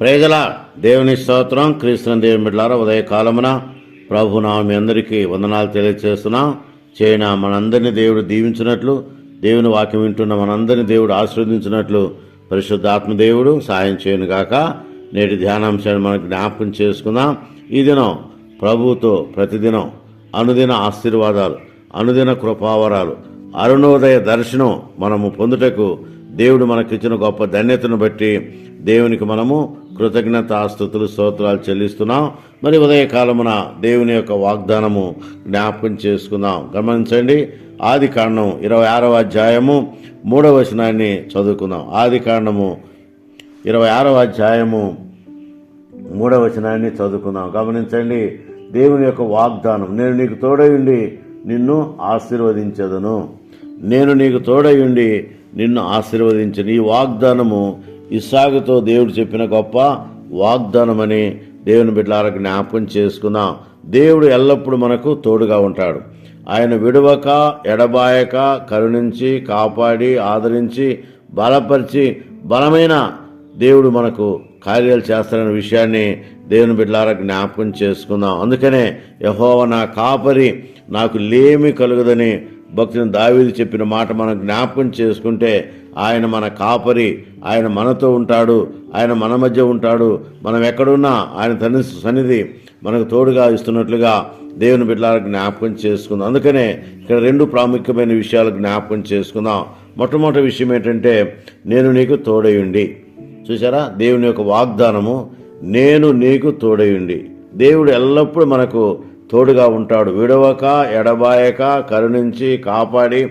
ప్రేజల దేవుని స్తోత్రం క్రీస్తుని దేవుని బిడ్డలారా ఉదయ కాలమున ప్రభు నా మీ అందరికీ వందనాలు తెలియజేస్తున్నాం చేయన మనందరినీ దేవుడు దీవించినట్లు దేవుని వాక్యం వింటున్న మనందరినీ దేవుడు ఆశీర్వదించినట్లు పరిశుద్ధాత్మ దేవుడు సాయం చేయను గాక నేటి ధ్యానాంశాన్ని మనకు జ్ఞాపకం చేసుకుందాం. ఈ దినం ప్రభువుతో ప్రతిదినం అనుదిన ఆశీర్వాదాలు అనుదిన కృపావరాలు అరుణోదయ దర్శనం మనము పొందుటకు దేవుడు మనకిచ్చిన గొప్ప ధన్యతను బట్టి దేవునికి మనము కృతజ్ఞత ఆస్తుతులు స్తోత్రాలు చెల్లిస్తున్నాం. మరి ఉదయకాలమున దేవుని యొక్క వాగ్దానము జ్ఞాపకం చేసుకుందాం. గమనించండి ఆది కాండం ఇరవై ఆరవ అధ్యాయము మూడవ వచనాన్ని చదువుకుందాం. ఆది కాండము ఇరవై ఆరవ అధ్యాయము మూడవ వచనాన్ని చదువుకుందాం. గమనించండి దేవుని యొక్క వాగ్దానం నేను నీకు తోడయుండి నిన్ను ఆశీర్వదించదను. నేను నీకు తోడయుండి నిన్ను ఆశీర్వదించను. ఈ వాగ్దానము ఇసాగుతో దేవుడు చెప్పిన గొప్ప వాగ్దానమని దేవుని బిడ్డలారకు జ్ఞాపకం చేసుకున్నాం దేవుడు ఎల్లప్పుడూ మనకు తోడుగా ఉంటాడు. ఆయన విడవక ఎడబాయక కరుణించి కాపాడి ఆదరించి బలపరిచి బలమైన దేవుడు మనకు కార్యాలు చేస్తారనే విషయాన్ని దేవుని బిడ్డలారా జ్ఞాపకం చేసుకుందాం. అందుకనే యహోవ నా కాపరి నాకు లేమి కలుగదని భక్తుని దావీది చెప్పిన మాట మనం జ్ఞాపకం చేసుకుంటే ఆయన మన కాపరి ఆయన మనతో ఉంటాడు ఆయన మన మధ్య ఉంటాడు మనం ఎక్కడున్నా ఆయన తన సన్నిధి మనకు తోడుగా ఇస్తున్నట్లుగా దేవుని బిడ్డలకు జ్ఞాపకం చేసుకుందాం. అందుకనే ఇక్కడ రెండు ప్రాముఖ్యమైన విషయాలు జ్ఞాపకం చేసుకుందాం. మొట్టమొదటి విషయం ఏంటంటే నేను నీకు తోడయుండి చూసారా దేవుని యొక్క వాగ్దానము నేను నీకు తోడయుండి. దేవుడు ఎల్లప్పుడూ మనకు తోడుగా ఉంటాడు. విడవక ఎడబాయక కరుణించి కాపాడి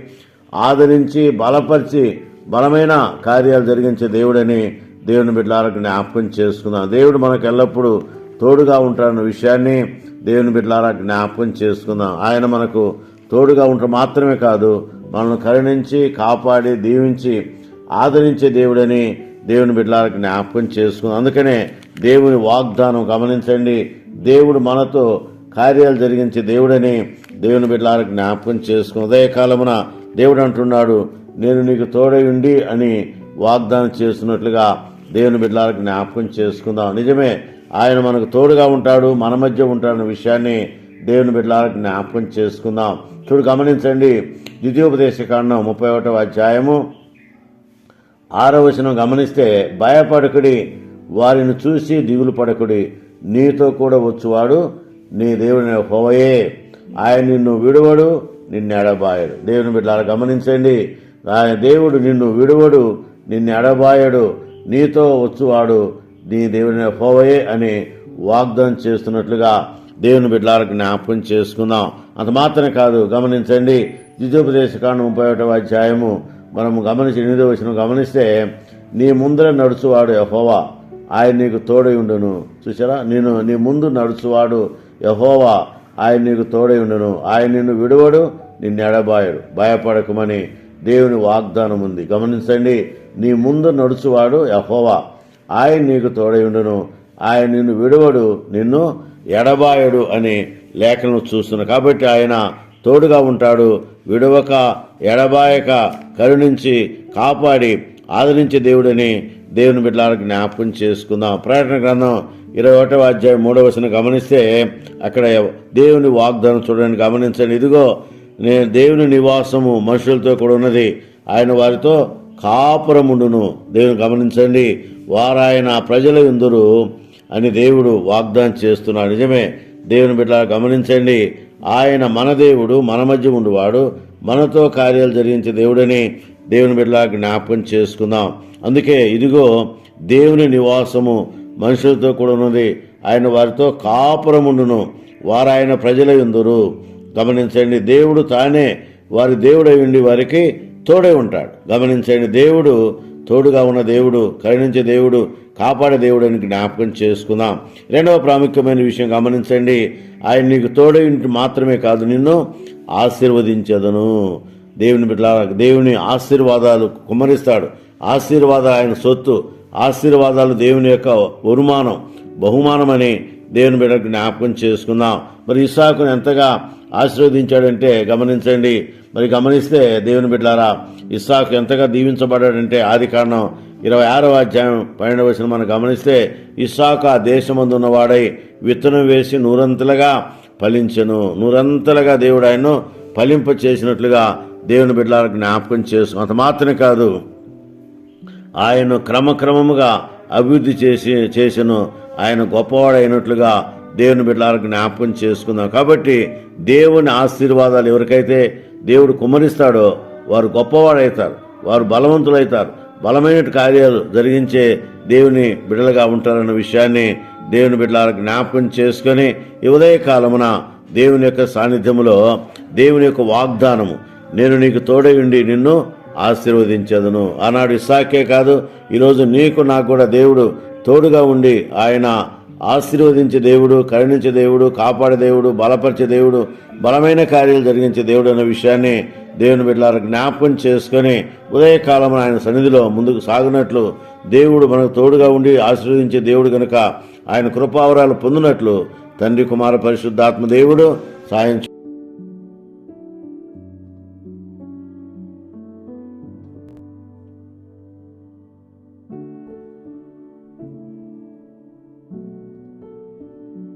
ఆదరించి బలపరిచి బలమైన కార్యాలు జరిగించే దేవుడని దేవుని బిడ్డలారా జ్ఞాపకం చేసుకుందాం. దేవుడు మనకు ఎల్లప్పుడూ తోడుగా ఉంటాడన్న విషయాన్ని దేవుని బిడ్డలారా జ్ఞాపకం చేసుకుందాం. ఆయన మనకు తోడుగా ఉండటం మాత్రమే కాదు మనల్ని కరుణించి కాపాడి దీవించి ఆదరించే దేవుడని దేవుని బిడ్డలకు జ్ఞాపకం చేసుకుందాం అందుకనే దేవుని వాగ్దానం గమనించండి. దేవుడు మనతో కార్యాలు జరిగించే దేవుడని దేవుని బిడ్డలకు జ్ఞాపకం చేసుకుని ఉదయకాలమున దేవుడు అంటున్నాడు నేను నీకు తోడై ఉండి అని వాగ్దానం చేస్తున్నట్లుగా దేవుని బిడ్డలకు జ్ఞాపకం చేసుకుందాం. నిజమే ఆయన మనకు తోడుగా ఉంటాడు మన మధ్య ఉంటాడన్న విషయాన్ని దేవుని బిడ్డలకు జ్ఞాపకం చేసుకుందాం. చూడు గమనించండి ద్వితీయోపదేశ కాండం ముప్పై ఒకటవ అధ్యాయము ఆరవచనం గమనిస్తే భయపడకుడి వారిని చూసి దిగులు పడకుడి. నీతో కూడా వచ్చువాడు నీ దేవుని హోవయే ఆయన నిన్ను విడువడు నిన్ను ఎడబాయడు. దేవుని బిడ్డలారా గమనించండి. ఆయన దేవుడు నిన్ను విడువడు నిన్ను ఎడబాయడు. నీతో వచ్చువాడు నీ దేవుని హోవయే అని వాగ్దానం చేస్తున్నట్లుగా దేవుని బిడ్డలకు జ్ఞాపకం చేసుకుందాం. అంత మాత్రమే కాదు గమనించండి. ద్వితీయోపదేశ కాండం ముప్పై ఒకటవ అధ్యాయము. మనము గమనించి ఎనిమిదో వచ్చిన గమనిస్తే నీ ముందర నడుచువాడు యహోవా ఆయన నీకు తోడై ఉండును. చూసారా నేను నీ ముందు నడుచువాడు యహోవా ఆయన నీకు తోడై ఉండును. ఆయన నిన్ను విడువడు నిన్ను ఎడబాయడు. భయపడకమని దేవుని వాగ్దానం ఉంది. గమనించండి నీ ముందు నడుచువాడు యహోవా ఆయన నీకు తోడై ఉండును. ఆయన నిన్ను విడువడు నిన్ను ఎడబాయడు అని లేఖను చూస్తున్నా కాబట్టి ఆయన తోడుగా ఉంటాడు. విడవక ఎడబాయక కరుణించి కాపాడి ఆదరించే దేవుడని దేవుని బిడ్డలకు జ్ఞాపకం చేసుకుందాం. ప్రకటన గ్రంథం ఇరవై ఒకటవ అధ్యాయం మూడవ వచనం గమనిస్తే అక్కడ దేవుని వాగ్దానం చూడడానికి గమనించండి. ఇదిగో నేను దేవుని నివాసము మనుషులతో కూడా ఉన్నది. ఆయన వారితో కాపురముండును. దేవుని గమనించండి. వారాయన ప్రజల ఎందురు అని దేవుడు వాగ్దానం చేస్తున్నాడు. నిజమే దేవుని బిడ్డ గమనించండి. ఆయన మన దేవుడు మన మధ్య ఉండువాడు మనతో కార్యాలు జరిగించే దేవుడని దేవుని బిడ్డలా జ్ఞాపకం చేసుకుందాం. అందుకే ఇదిగో దేవుని నివాసము మనుషులతో కూడా ఉన్నది. ఆయన వారితో కాపురముండును వారు ఆయన ప్రజల ఎందురు గమనించండి దేవుడు తానే వారి దేవుడై ఉండి వారికి తోడే ఉంటాడు. గమనించండి దేవుడు తోడుగా ఉన్న దేవుడు కరుణించే దేవుడు కాపాడే దేవుడు అని జ్ఞాపకం చేసుకుందాం. రెండవ ప్రాముఖ్యమైన విషయం గమనించండి ఆయన నీకు తోడే ఉంటే మాత్రమే కాదు నిన్ను ఆశీర్వదించదను. దేవుని బిడ్డ దేవుని ఆశీర్వాదాలు కుమ్మరిస్తాడు. ఆశీర్వాదాలు ఆయన సొత్తు ఆశీర్వాదాలు దేవుని యొక్క బహుమానం అని దేవుని బిడ్డ జ్ఞాపకం చేసుకుందాం. మరి ఇసాకును ఎంతగా ఆశీర్వదించాడంటే గమనించండి. మరి గమనిస్తే దేవుని బిడ్డారా ఇస్సాకు ఎంతగా దీవించబడ్డాడంటే ఆది కారణం ఇరవై ఆరవ అధ్యాయం పైన వచ్చిన మనం గమనిస్తే ఇస్సాకు ఆ దేశమందు ఉన్నవాడై విత్తనం వేసి నూరంతలుగా ఫలించను. నూరంతలుగా దేవుడు ఆయన్ను ఫలింప చేసినట్లుగా దేవుని బిడ్డలకు జ్ఞాపకం చేసు అంత మాత్రమే కాదు ఆయన క్రమక్రమముగా అభివృద్ధి చేసి చేసను. ఆయన గొప్పవాడైనట్లుగా దేవుని బిడ్డలకు జ్ఞాపకం చేసుకుందాం. కాబట్టి దేవుని ఆశీర్వాదాలు ఎవరికైతే దేవుడు కుమ్మరిస్తాడో వారు గొప్పవాడవుతారు వారు బలవంతులవుతారు బలమైన కార్యాలు జరిగించే దేవుని బిడ్డలుగా ఉంటారన్న విషయాన్ని దేవుని బిడ్డలకు జ్ఞాపకం చేసుకొని ఉదయ కాలమున దేవుని యొక్క సాన్నిధ్యములో దేవుని యొక్క వాగ్దానము నేను నీకు తోడై ఉండి నిన్ను ఆశీర్వదించదును. ఆనాడు ఇసాకే కాదు ఈరోజు నీకు నాకు కూడా దేవుడు తోడుగా ఉండి ఆయన ఆశీర్వదించే దేవుడు కరుణించే దేవుడు కాపాడే దేవుడు బలపరిచే దేవుడు బలమైన కార్యాలు జరిగించే దేవుడు అనే విషయాన్ని దేవుని బిడ్డలారా జ్ఞాపకం చేసుకొని ఉదయకాలం ఆయన సన్నిధిలో ముందుకు సాగినట్లు దేవుడు మనకు తోడుగా ఉండి ఆశీర్వదించే దేవుడు కనుక ఆయన కృపావరాలు పొందినట్లు తండ్రి కుమార పరిశుద్ధాత్మ దేవుడు సాయం